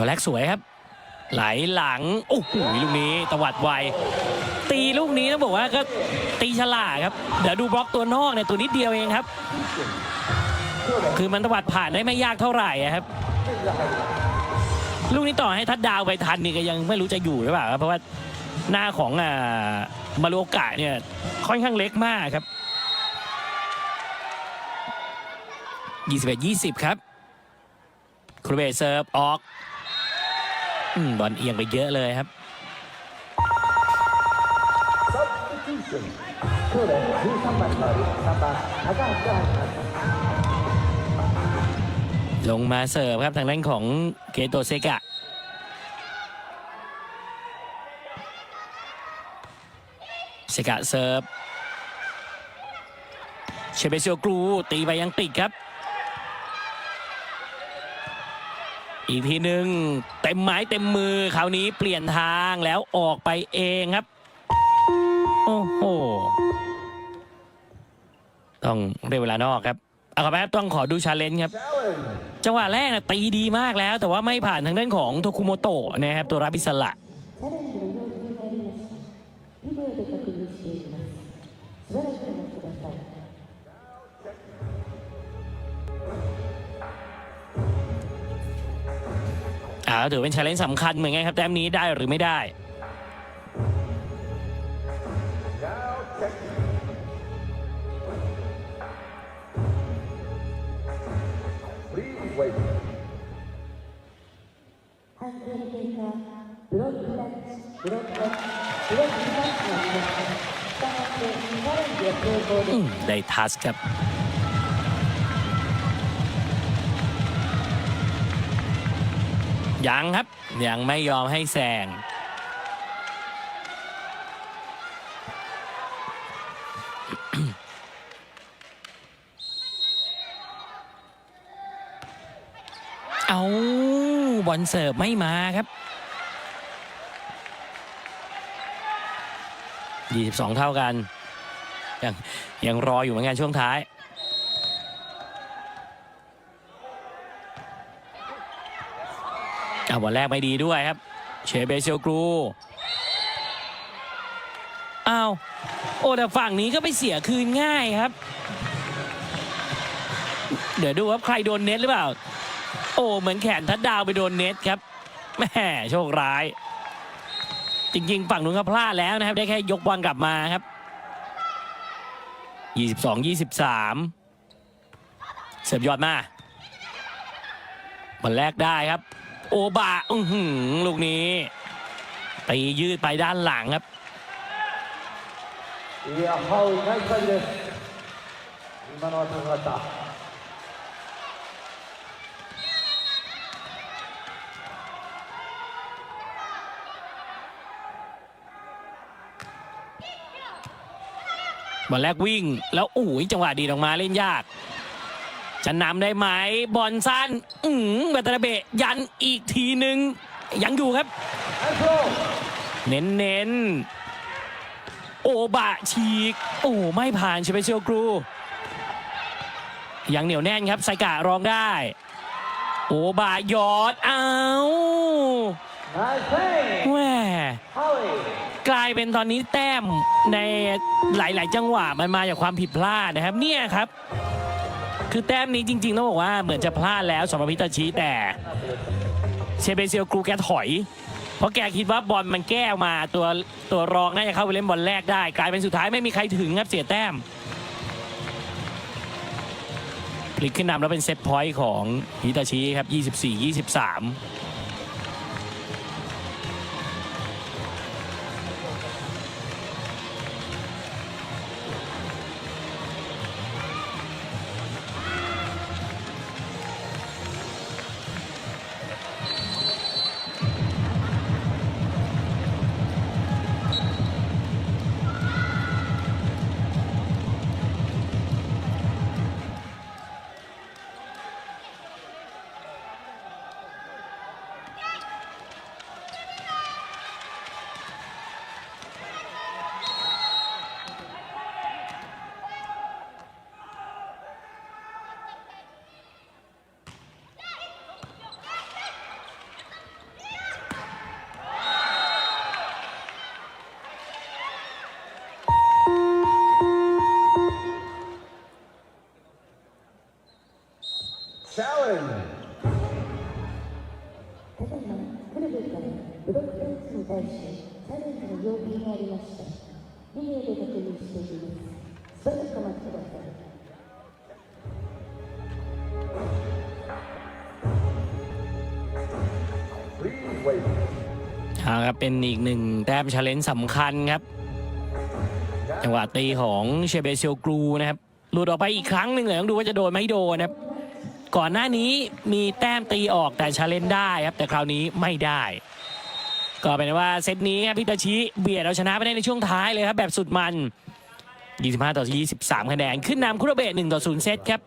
ตัวแรกสวยครับ ไหลหลัง โอ้โหลูกนี้ตวัดไว ตีลูกนี้ต้องบอกว่าก็ตีฉลาดครับ เดี๋ยวดูบล็อกตัวนอกเนี่ยตัวนิดเดียวเองครับ คือมันตวัดผ่านได้ไม่ยากเท่าไหร่ครับ ลูกนี้ต่อให้ทัดดาวไปทันนี่ก็ยังไม่รู้จะอยู่หรือเปล่าครับเพราะว่าหน้าของอ่ามารุโอกะเนี่ยค่อนข้างเล็กมากครับ21 20 ครับ ครูเบสเซิร์ฟออก อบอลเอียงไปเยอะเลยครับ ลงมาเสิร์ฟครับทางด้านของเคโตเซกะเซกะเสิร์ฟเชเบซิโอกรูตีไปยังติดครับ อีกทีหนึ่งเต็มไม้เต็มมือคราวนี้เปลี่ยนทางแล้วออกไปเองครับ โอ้โห ต้องเรียกเวลานอกครับเอาครับต้องขอดูชาเลนจ์ครับ จังหวะแรกนะตีดีมากแล้ว แต่ว่าไม่ผ่านทางด้านของโทคุโมโตะนะครับ ตัวรับอิสระ อ่าถือเป็นชาเลนจ์สำคัญเหมือนไงครับแต้มนี้ได้หรือไม่ได้ ได้ทัสครับ ยังครับ ยังไม่ยอมให้แซงเอาบอลเสิร์ฟไม่มาครับ 22 เท่ากัน ยังยังรออยู่เหมือนกันช่วงท้าย อะบอลแรกไม่ดีด้วยครับเชเบเชียลกรูอ้าวโอ้แต่ฝั่งนี้ก็ไปเสียคืนง่ายครับ เดี๋ยวดูว่าใครโดนเน็ตหรือเปล่า โอ้เหมือนแขนทัดดาวไปโดนเน็ตครับแม่โชคร้าย จริง ๆ ฝั่งนู้นก็พลาดแล้วนะครับ ได้แค่ยกบอลกลับมาครับ 22 23 เสิร์ฟยอดมาบอลแรกได้ครับ โอบาอื้อหือลูกนี้ตียืดไปด้านหลังครับบอลแรกวิ่ง แล้วอู้ยจังหวะดีออกมาเล่นยาก จะนำได้ไหมบอลสั้นอืมเบตาเบะยันอีกทีหนึ่งยังอยู่ครับ เน้นเน้นโอบะฉีก โอ้ไม่ผ่านเชเปเชียวครูยังเหนียวแน่นครับไซการ้องได้ โอบะยอดเอาแหวกลายเป็นตอนนี้แต้มในหลาย ๆ จังหวะมันมาจากความผิดพลาดนะครับเนี่ยครับ คือแต้มนี้จริงๆต้องบอกว่าเหมือนจะพลาดแล้วสำหรับพิตาชีแต่เชเบเซียกรูแกถอย เพราะแกคิดว่าบอลมันแก้มาตัวตัวรองน่าจะเข้าไปเล่นบอลแรกได้ กลายเป็นสุดท้ายไม่มีใครถึงครับเสียแต้มพลิกขึ้นนำแล้วเป็นเซตพอยต์ของฮิตาชิครับ 24-23 Challenge. ただいまクルベからブロックタッチに対してチャレンジの要求がありましたリレーで確認していますしばらくお待ちください Please wait. เอาครับเป็นอีกหนึ่งแต้มชาเลนจ์สำคัญครับ จังหวะตีของเชเบเซียวกรูนะครับ หลุดออกไปอีกครั้งหนึ่งเลยต้องดูว่าจะโดนไม่โดนนะครับ ก่อนหน้านี้มีแต้มตีออกแต่ชาเลนได้ครับ แต่คราวนี้ไม่ได้ ก็เป็นว่าเซตนี้ครับพิตาชิเบียดเอาชนะไปได้ในช่วงท้ายเลยครับ แบบสุดมัน 25 ต่อ 23 คะแนน ขึ้นนำคุโรเบะ1ต่อ 0 เซตครับ